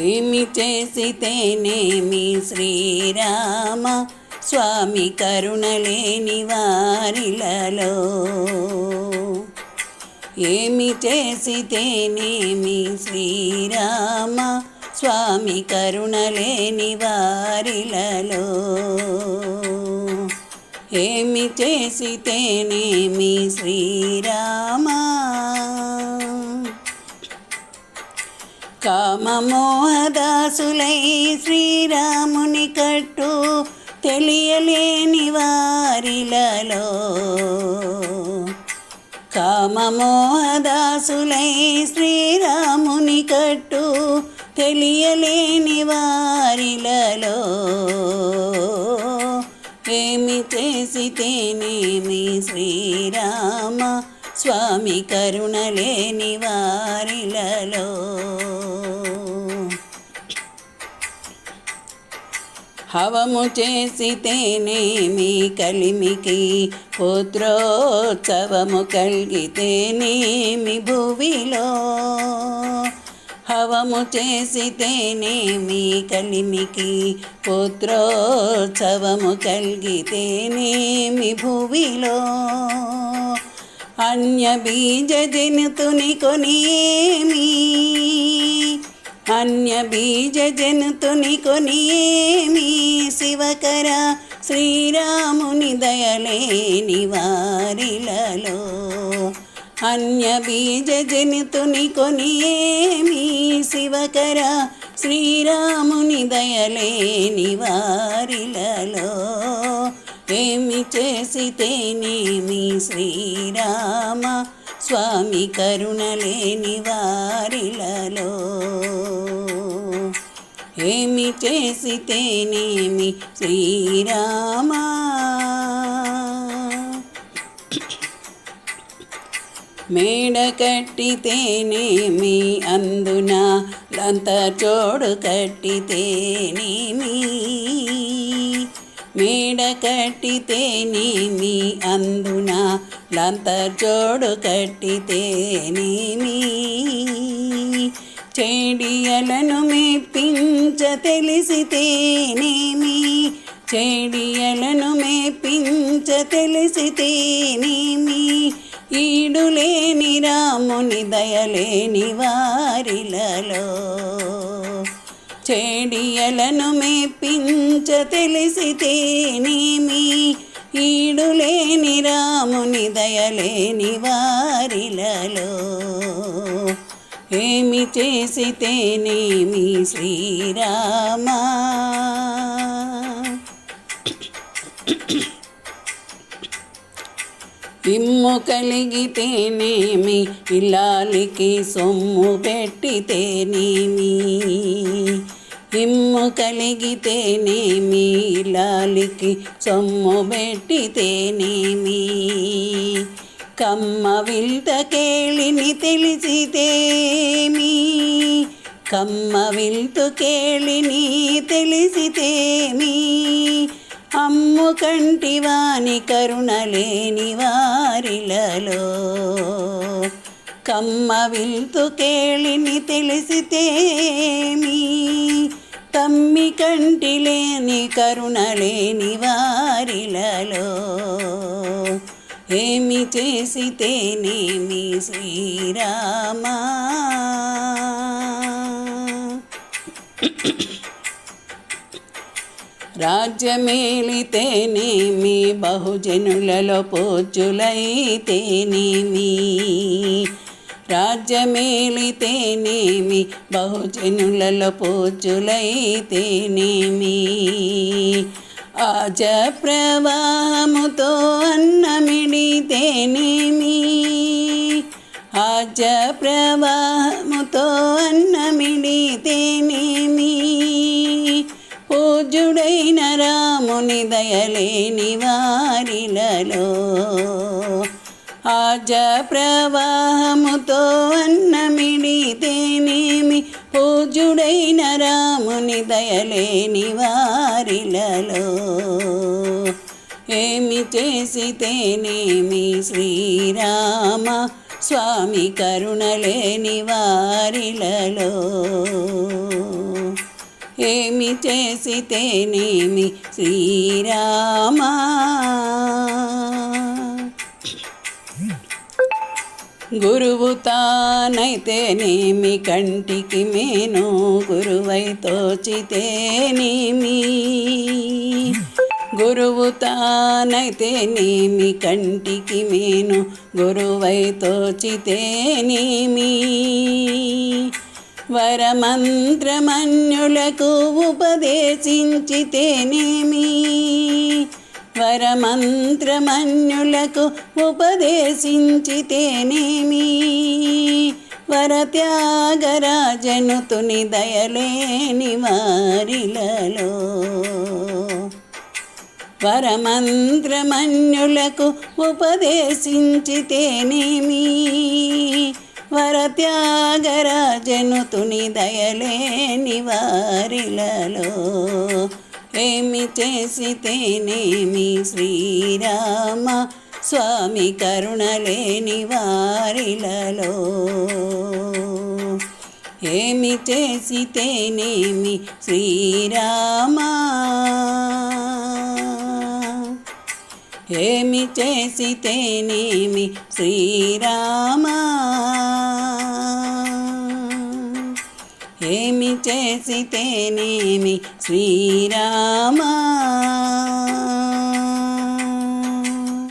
ఏమి చేసితేనేమి శ్రీరామ స్వామి కరుణలేని వారిలలో. ఏమి చేసితేనేమి శ్రీరామ స్వామి కరుణలేని వారిలలో. ఏమి చేసితేనేమి శ్రీరామ కామమోహదాసులై శ్రీరాముని కట్టు తెలియలేని వారిలలో. కామమోహదాసులై శ్రీరాముని కట్టు తెలియలేని వారిలలో. ఏమి చేసితేనేమి శ్రీరామ స్వామి కరుణలేని వారిలలో. హవము చేసితేనేమి కలిమికి పుత్రోత్సవము కలిగితేనేమి భువిలో. హవము చేసితేనేమి కలిమికి పుత్రోత్సవము కలిగితేనేమి భువిలో. అన్య బీజ జనుతుని కొనియేమి అన్య బీజ జనుతుని కొనియేమి శివకర శ్రీరాముని దయలేని వారిలలో. అన్య బీజ జనితుని కొనియేమి శివకర శ్రీరాముని దయలేని వారిలలో. ఏమి చేసితేనేమి శ్రీరామ స్వామి కరుణలేని వారిలలో. ఏమి చేసితేనేమి శ్రీరామా? మేడ కట్టితేనేమి అందున? లంత చోడు కట్టితేనేమి మేడ కట్టితేనేమి అందున? లంత చోడు చెడియలను మేపించ తెలిసితేనేమి చెడియలను మేపించ తెలిసితేనేమి ఈడులేని రాముని దయలేని వారిలలో చెడియలను మేపించ తెలిసితేనేమి ఈడులేని రాముని దయలేని వారిలలో. ఏమి చేసితేనేమి శ్రీరామా? ఇమ్ము కలిగితేనేమి ఇల్లాలికి సొమ్ము పెట్టితేనేమి ఇమ్ము కలిగితేనేమి లాలికి సొమ్ము పెట్టితేనేమి కమ్మ విల్త కేళిని తెలిసితేమి కమ్మ విల్తు కేళిని తెలిసితేమి అమ్ము కంటివాని కరుణలేని వారిలలో. కమ్మ విల్తు కేళిని తెలిసితేమి తమ్మి కరుణ లేని వారిలలో ఏమి చేసితేనేమి శ్రీరామా? రాజ్యమేలితేనేమి బహుజనులలో పోచులైతేనేమి రాజ్యమేలితేనేమి? బహుజనులలో పూజులైతేనేమి ఆజ ప్రవాహముతో అన్నమిడితేనేమి? ఆజ ప్రవాహముతో అన్నమిడితేనేమి? పూజుడైన రాముని దయలేని వారిలలో ఆజ ప్రవాహముతో అన్నమిడితేనేమి పూజుడైన రాముని దయలేని వారిలలో. ఏమి చేసితేనేమి శ్రీరామ స్వామి కరుణలేని వారిలలో. ఏమి చేసితేనేమి శ్రీరామా గురువు తానైతేనేమి కంటికి మేను గురువై తోచితేనేమి గురువు తానైతేనేమి కంటికి మేను గురువై తోచితేనేమి వరమంత్రమన్యులకు ఉపదేశించితేనేమి వరమంత్రమన్యులకు ఉపదేశించితేనేమి వరత్యాగరాజను తుని దయలేని వారిలలో వరమంత్రమన్యులకు ఉపదేశించితేనేమి వరత్యాగరాజను తుని దయలేని వారిలలో ఏమి చేసితేనేమి శ్రీరామ స్వామి కరుణలేని వారిలలో? ఏమి చేసితేనేమి శ్రీరామ? ఏమి చేసితేనేమి శ్రీరామా? చేసితేనేమి శ్రీరామా.